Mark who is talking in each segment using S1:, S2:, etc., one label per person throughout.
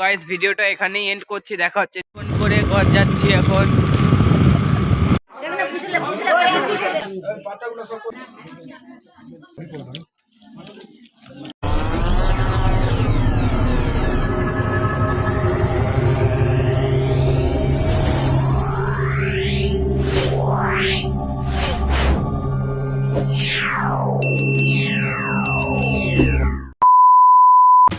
S1: Guys ভিডিওটা এখানেই and করছি দেখা হচ্ছে। ফোন করে ঘর যাচ্ছি এখন।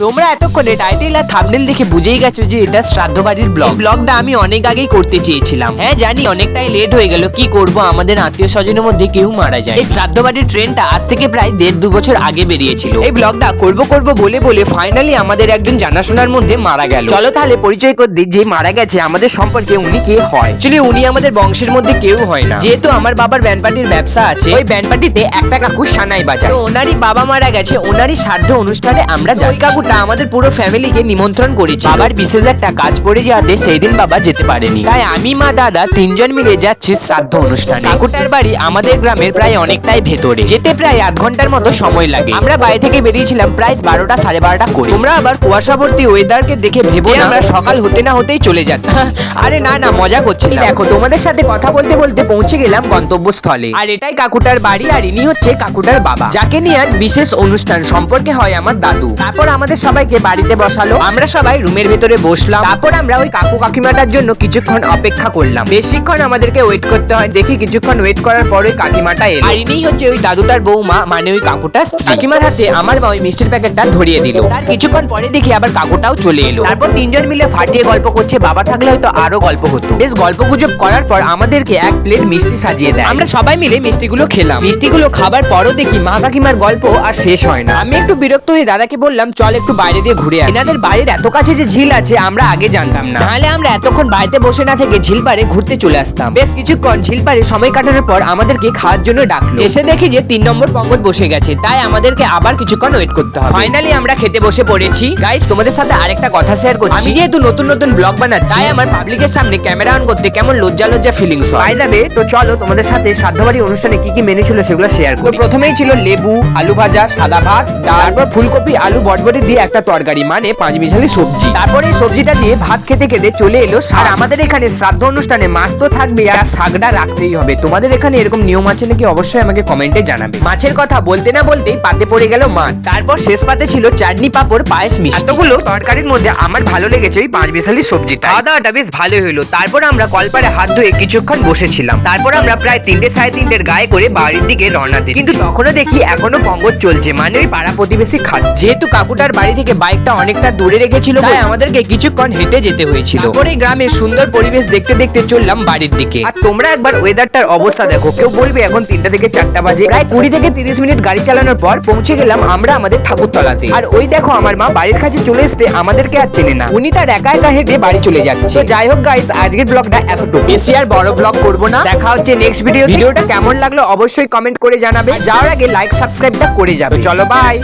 S2: তোমরা এতক্ষণে টাইটেল আর থাম্বনেল দেখে বুঝেই গেছো যে এটা শ্রাদ্ধ বাড়ির ব্লগ ব্লগটা আমি অনেক আগেই করতে চেয়েছিলাম। হ্যাঁ জানি অনেকটাই লেট হয়ে গেল। কি করব? আমাদের আত্মীয় স্বজনের মধ্যে কেউ মারা যায় এই শ্রাদ্ধ বাড়ির ট্রেনটা আজ থেকে প্রায় দেড় দু বছর আগে বেরিয়েছিল। এই ব্লগটা করব করব বলে বলে ফাইনালি আমাদের একজন জানাশোনার মধ্যে মারা গেল। চলো তাহলে পরিচয় করে দিই যে মারা গেছে আমাদের সম্পর্কে উনি কে হয়। অ্যাকচুয়ালি উনি আমাদের বংশের মধ্যে কেউ হয় না। যেহেতু আমার বাবার ব্যান্ড পার্টির ব্যবসা আছে ওই ব্যান্ড পার্টিতে একটা কাকু সানাই বাজায়। ওনারই বাবা মারা গেছে ওনারই শ্রাদ্ধ অনুষ্ঠানে আমরা যাই ওই কাকুটা আমাদের পুরো ফ্যামিলিকে নিমন্ত্রণ করেছি। বাবার বিশেষ একটা কাজ পড়ে যাওয়াতে সেই দিন বাবা যেতে পারেনি। তাই আমি, মা, দাদা তিনজন মিলে যাচ্ছি শ্রাদ্ধ অনুষ্ঠানে। কাকুটার বাড়ি আমাদের গ্রামের প্রায় অনেকটাই ভেতরে। যেতে প্রায় আধ ঘণ্টার মতো সময় লাগে। আমরা বাড়ি থেকে বেরিয়েছিলাম প্রায় বারোটা, সাড়ে বারোটা করে। তোমরা আবার কুয়াশাবর্তী ওয়েদারকে দেখে ভেবো আমরা সকাল হতে না হতেই চলে যাচ্ছি। আরে না না, মজা করছি দেখো, তোমাদের সাথে কথা বলতে বলতে পৌঁছে গেলাম গন্তব্যস্থলে। আর এটাই কাকুটার বাড়ি আর ইনি হচ্ছে কাকুটার বাবা। যাকে নিয়ে আজ বিশেষ অনুষ্ঠান সম্পর্কে হয় আমার দাদু। তারপর আমাদের সবাইকে বাড়িতে বসালো। আমরা সবাই রুমের ভেতরে বসলাম। তারপর আমরা ওই কাকু কাকিমাটার জন্য কিছুক্ষণ অপেক্ষা করলাম। বেশিক্ষণ আমাদেরকে ওয়েট করতে হয়। দেখি কিছুক্ষণ ওয়েট করার পরে কাকিমাটা এলো। আর ইনি হচ্ছে ওই দাদুটার বৌমা মানে ওই কাকুটা কাকিমার হাতে আমার মা ওই মিষ্টির প্যাকেটটা ধরিয়ে দিল। তার কিছুক্ষণ পরে দেখি আবার কাকুটাও চলে এলো। তারপর তিনজন মিলে ফাটিয়ে গল্প করছে। বাবা থাকলে হয়তো আরও গল্প হতো। বেশ গল্প গুজব করার পর আমাদেরকে এক প্লেট মিষ্টি সাজিয়ে দেয়। আমরা সবাই মিলে মিষ্টিগুলো খেলাম। মিষ্টিগুলো খাবার পরও দেখি মা কাকিমার গল্প আর শেষ হয় না। আমি একটু বিরক্ত হয়ে দাদাকে বললাম, চল একটু বাইরে দিয়ে ঘুরে আসি। এনাদের বাড়ির এত কাছে যে ঝিল আছে আমরা আগে জানতাম না। তাহলে আমরা এতক্ষণ বাড়িতে বসে না থেকে ঝিল পাড়ে ঘুরতে চলে আসতাম। বেশ কিছুক্ষণ ঝিল পাড়ে সময় কাটানোর পর আমাদেরকে খাওয়ার জন্য ডাকলো। এসে দেখি যে তিন নম্বর পঙ্গত বসে গেছে তাই আমাদেরকে আবার কিছুক্ষণ ওয়েট করতে হবে। ফাইনালি আমরা খেতে বসে পড়েছি। গাইস তোমাদের সাথে আরেকটা কথা শেয়ার করছি। আমি যেহেতু নতুন নতুন ব্লগ বানাচ্ছি তাই আমার পাবলিকের সামনে ক্যামেরা অন করতে কেমন লজ্জা লজ্জা ফিলিংস হয়। যাবে তো চলো তোমাদের সাথে শ্রাদ্ধবাড়ি অনুষ্ঠানে কি কি মেনু ছিল সেগুলো শেয়ার করি। প্রথমেই ছিল লেবু আলু ভাজা সাদা ভাত তারপর ফুলকপি আলু বটবটি দিয়ে একটা তরকারি মানে পাঁচ মিশালি সবজি। তারপরে সবজিটা দিয়ে ভাত খেতে খেতে চলে এলো আর আমাদের এখানে শ্রাদ্ধ অনুষ্ঠানে মাছ তো থাকবে আর শাকটা রাখতেই হবে। তোমাদের এখানে এরকম নিয়ম আছে নাকি? অবশ্যই আমাকে কমেন্টে জানাবে। মাছের কথা বলতে না বলতেই পাতে পড়ে গেল মাছ। তারপর শেষ পাতে ছিল চাটনি পাপড়, পায়েস মিষ্টি। এতগুলো তরকারির মধ্যে আমার ভালো লেগেছে ওই পাঁচ মিশালি সবজিটা। খাওয়া দাওয়াটা বেশ ভালোই হলো। তারপর আমরা কলপারে হাত ধুয়ে কিছুক্ষণ বসেছিলাম। তারপর আমরা প্রায় তিনটে সাড়ে তিনটের গায়ে করে বাড়ির দিকে রওনা দিই। কিন্তু তখনও দেখি এখনও পঙ্গজ চলছে মানে ওই পাড়া প্রতিবেশী খাত যেহেতু কাকুটার বাড়ি থেকে বাইকটা অনেকটা দূরে রেখেছিল তাই আমাদেরকে কিছুক্ষণ হেঁটে যেতে হয়েছিল। তারপরে গ্রামের সুন্দর পরিবেশ দেখতে দেখতে চললাম বাড়ির দিকে। আর তোমরা একবার ওয়েদারটার অবস্থা দেখো। কেউ বলবে এখন তিনটা থেকে চারটা বাজে। প্রায় কুড়ি থেকে তিরিশ মিনিট গাড়ি চালানোর পর পৌঁছে গেলাম আমরা আমাদের ঠাকুরতলাতে। আর ওই দেখো আমার মা বাড়ির কাছে চলে আসতে আমাদেরকে আর চেনে না। উনি তার একা একা হেঁটে বাড়ি চলে যাচ্ছে। তো যাই হোক গাইস আজকের ব্লগটা এতটুকু। বেশি আর বড় ব্লগ করব না। দেখা হচ্ছে নেক্সট ভিডিও ভিডিওটা কেমন লাগল অবশ্যই কমেন্ট করে জানাবে। যাওয়ার আগে লাইক সাবস্ক্রাইবটা করে যাবে। চলো বাই